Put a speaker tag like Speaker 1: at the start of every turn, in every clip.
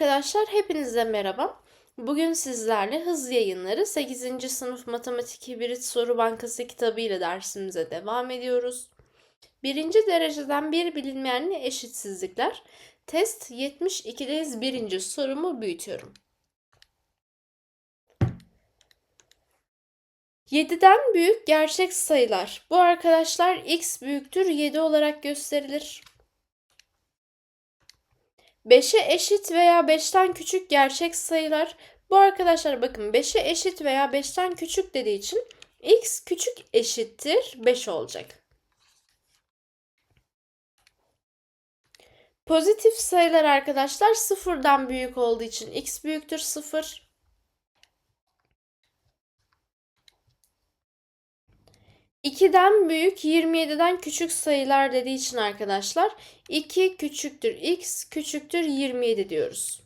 Speaker 1: arkadaşlar, hepinize merhaba. Bugün sizlerle hız yayınları 8. sınıf matematik hibrit soru bankası kitabı ile dersimize devam ediyoruz. Birinci dereceden bir bilinmeyenli eşitsizlikler. Test 72'deyiz. Birinci sorumu büyütüyorum. 7'den büyük gerçek sayılar. Bu arkadaşlar x büyüktür 7 olarak gösterilir. 5'e eşit veya 5'ten küçük gerçek sayılar. Bu arkadaşlar bakın 5'e eşit veya 5'ten küçük dediği için x küçük eşittir 5 olacak. Pozitif sayılar arkadaşlar sıfırdan büyük olduğu için x büyüktür 0. 2'den büyük 27'den küçük sayılar dediği için arkadaşlar 2 küçüktür x küçüktür 27 diyoruz.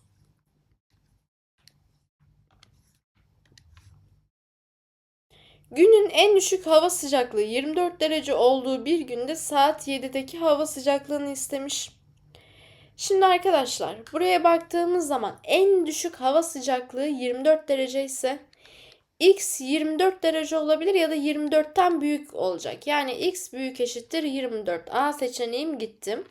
Speaker 1: Günün en düşük hava sıcaklığı 24 derece olduğu bir günde saat 7'deki hava sıcaklığını istemiş. Şimdi arkadaşlar buraya baktığımız zaman en düşük hava sıcaklığı 24 derece ise x 24 derece olabilir ya da 24'ten büyük olacak. Yani x büyük eşittir 24. A seçeneğim gittim.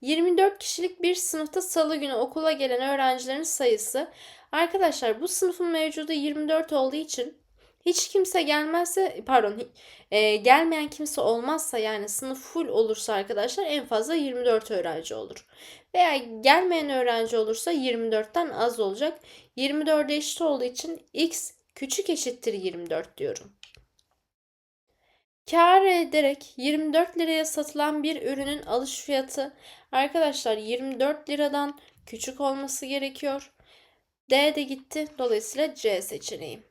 Speaker 1: 24 kişilik bir sınıfta salı günü okula gelen öğrencilerin sayısı. Arkadaşlar bu sınıfın mevcudu 24 olduğu için hiç kimse gelmezse pardon e, gelmeyen kimse olmazsa yani sınıf full olursa arkadaşlar en fazla 24 öğrenci olur. Veya gelmeyen öğrenci olursa 24'ten az olacak. 24'e eşit olduğu için x küçük eşittir 24 diyorum. Kar ederek 24 liraya satılan bir ürünün alış fiyatı arkadaşlar 24 liradan küçük olması gerekiyor. D de gitti. Dolayısıyla C seçeneği.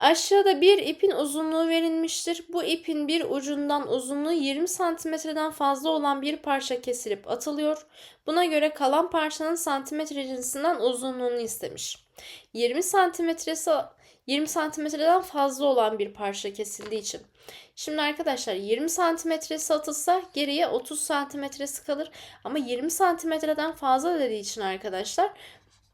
Speaker 1: Aşağıda bir ipin uzunluğu verilmiştir. Bu ipin bir ucundan uzunluğu 20 santimetreden fazla olan bir parça kesilip atılıyor. Buna göre kalan parçanın santimetre cinsinden uzunluğunu istemiş. 20 santimetresi 20 santimetreden fazla olan bir parça kesildiği için. Şimdi arkadaşlar 20 santimetresi atılsa geriye 30 santimetresi kalır. Ama 20 santimetreden fazla dediği için arkadaşlar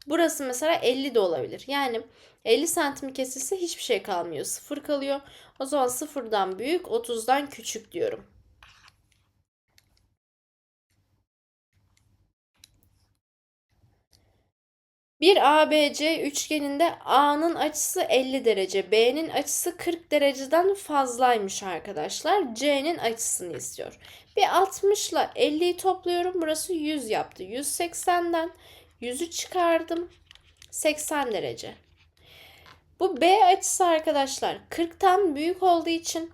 Speaker 1: burası mesela 50 de olabilir. Yani 50 santim kesilse hiçbir şey kalmıyor. Sıfır kalıyor. O zaman sıfırdan büyük 30'dan küçük diyorum. Bir ABC üçgeninde A'nın açısı 50 derece, B'nin açısı 40 dereceden fazlaymış arkadaşlar. C'nin açısını istiyor. Bir 60 ile 50'yi topluyorum. Burası 100 yaptı. 180'den 100'ü çıkardım. 80 derece. Bu B açısı arkadaşlar 40'tan büyük olduğu için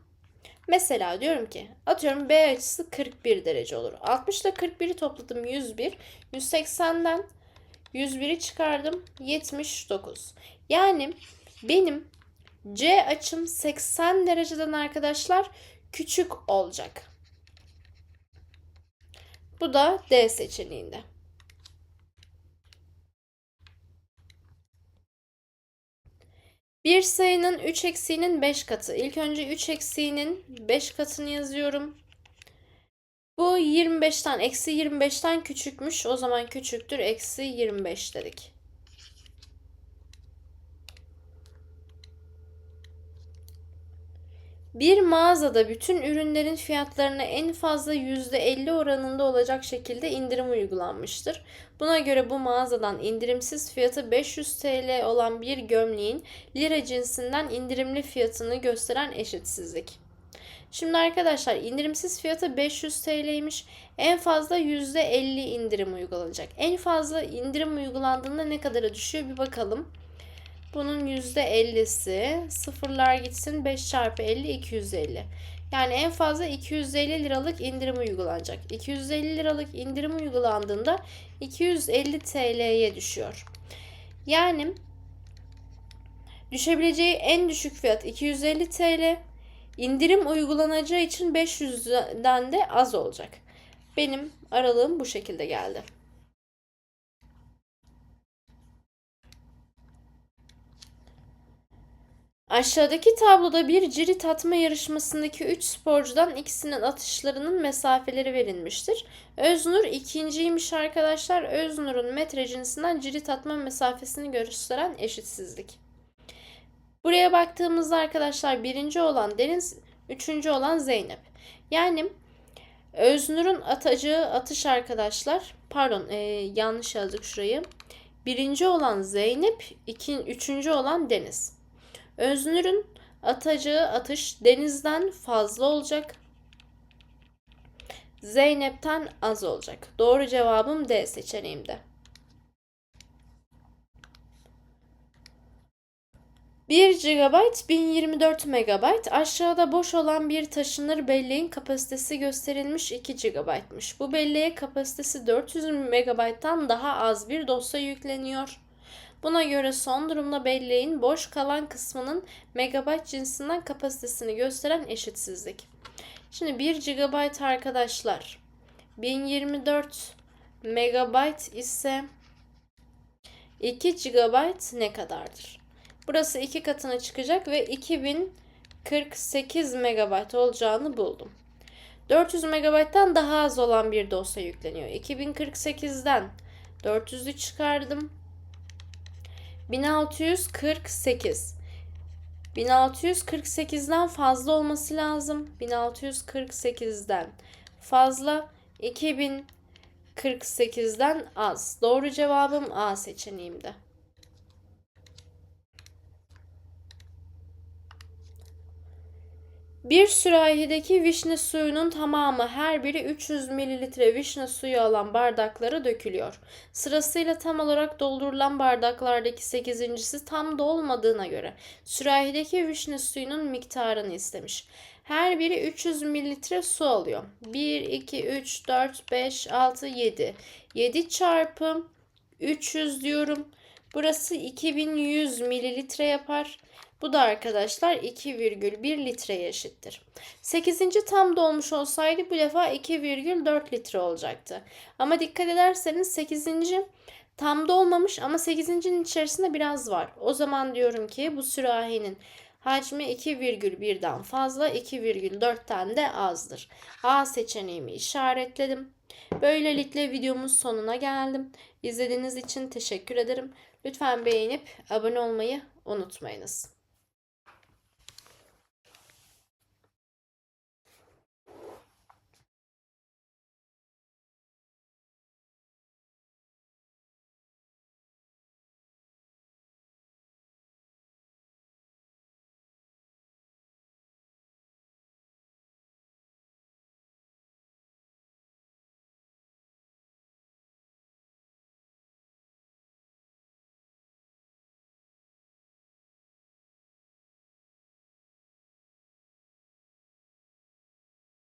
Speaker 1: mesela diyorum ki atıyorum B açısı 41 derece olur. 60 ile 41'i topladım 101. 180'den 101'i çıkardım 79. Yani benim C açım 80 dereceden arkadaşlar küçük olacak. Bu da D seçeneğinde. Bir sayının 3 eksiğinin 5 katı. İlk önce 3 eksiğinin 5 katını yazıyorum. Bu 25'ten eksi 25'ten küçükmüş. O zaman küçüktür. Eksi 25 dedik. Bir mağazada bütün ürünlerin fiyatlarına en fazla %50 oranında olacak şekilde indirim uygulanmıştır. Buna göre bu mağazadan indirimsiz fiyatı 500 TL olan bir gömleğin lira cinsinden indirimli fiyatını gösteren eşitsizlik. Şimdi arkadaşlar indirimsiz fiyatı 500 TL'ymiş. En fazla %50 indirim uygulanacak. En fazla indirim uygulandığında ne kadara düşüyor bir bakalım. Bunun %50'si sıfırlar gitsin 5 çarpı 50 250. Yani en fazla 250 liralık indirim uygulanacak. 250 liralık indirim uygulandığında 250 TL'ye düşüyor. Yani düşebileceği en düşük fiyat 250 TL. İndirim uygulanacağı için 500'den de az olacak. Benim aralığım bu şekilde geldi. Aşağıdaki tabloda bir cirit atma yarışmasındaki 3 sporcudan ikisinin atışlarının mesafeleri verilmiştir. Öznur ikinciymiş arkadaşlar. Öznur'un metre cinsinden cirit atma mesafesini gösteren eşitsizlik. Buraya baktığımızda arkadaşlar birinci olan Deniz, üçüncü olan Zeynep. Yani Öznur'un atacağı atış arkadaşlar, pardon e, yanlış yazdık şurayı. Birinci olan Zeynep, iki, üçüncü olan Deniz. Öznur'un atacağı atış Deniz'den fazla olacak. Zeynep'ten az olacak. Doğru cevabım D seçeneğimde. 1 GB 1024 MB aşağıda boş olan bir taşınır belleğin kapasitesi gösterilmiş 2 GB'mış. Bu belleğe kapasitesi 400 MB'tan daha az bir dosya yükleniyor. Buna göre son durumda belleğin boş kalan kısmının megabayt cinsinden kapasitesini gösteren eşitsizlik. Şimdi 1 GB arkadaşlar 1024 megabayt ise 2 GB ne kadardır? Burası iki katına çıkacak ve 2048 megabayt olacağını buldum. 400 megabayttan daha az olan bir dosya yükleniyor. 2048'den 400'ü çıkardım. 1648. 1648'den fazla olması lazım. 1648'den fazla. 2048'den az. Doğru cevabım A seçeneğimde. Bir sürahideki vişne suyunun tamamı her biri 300 mililitre vişne suyu alan bardaklara dökülüyor. Sırasıyla tam olarak doldurulan bardaklardaki sekizincisi tam dolmadığına göre sürahideki vişne suyunun miktarını istemiş. Her biri 300 mililitre su alıyor. 1, 2, 3, 4, 5, 6, 7. 7 çarpı 300 diyorum. Burası 2100 mililitre yapar. Bu da arkadaşlar 2,1 litreye eşittir. 8. tam dolmuş olsaydı bu defa 2,4 litre olacaktı. Ama dikkat ederseniz 8. tam dolmamış ama 8.'nin içerisinde biraz var. O zaman diyorum ki bu sürahinin hacmi 2,1'den fazla 2,4'ten de azdır. A seçeneğimi işaretledim. Böylelikle videomun sonuna geldim. İzlediğiniz için teşekkür ederim. Lütfen beğenip abone olmayı unutmayınız.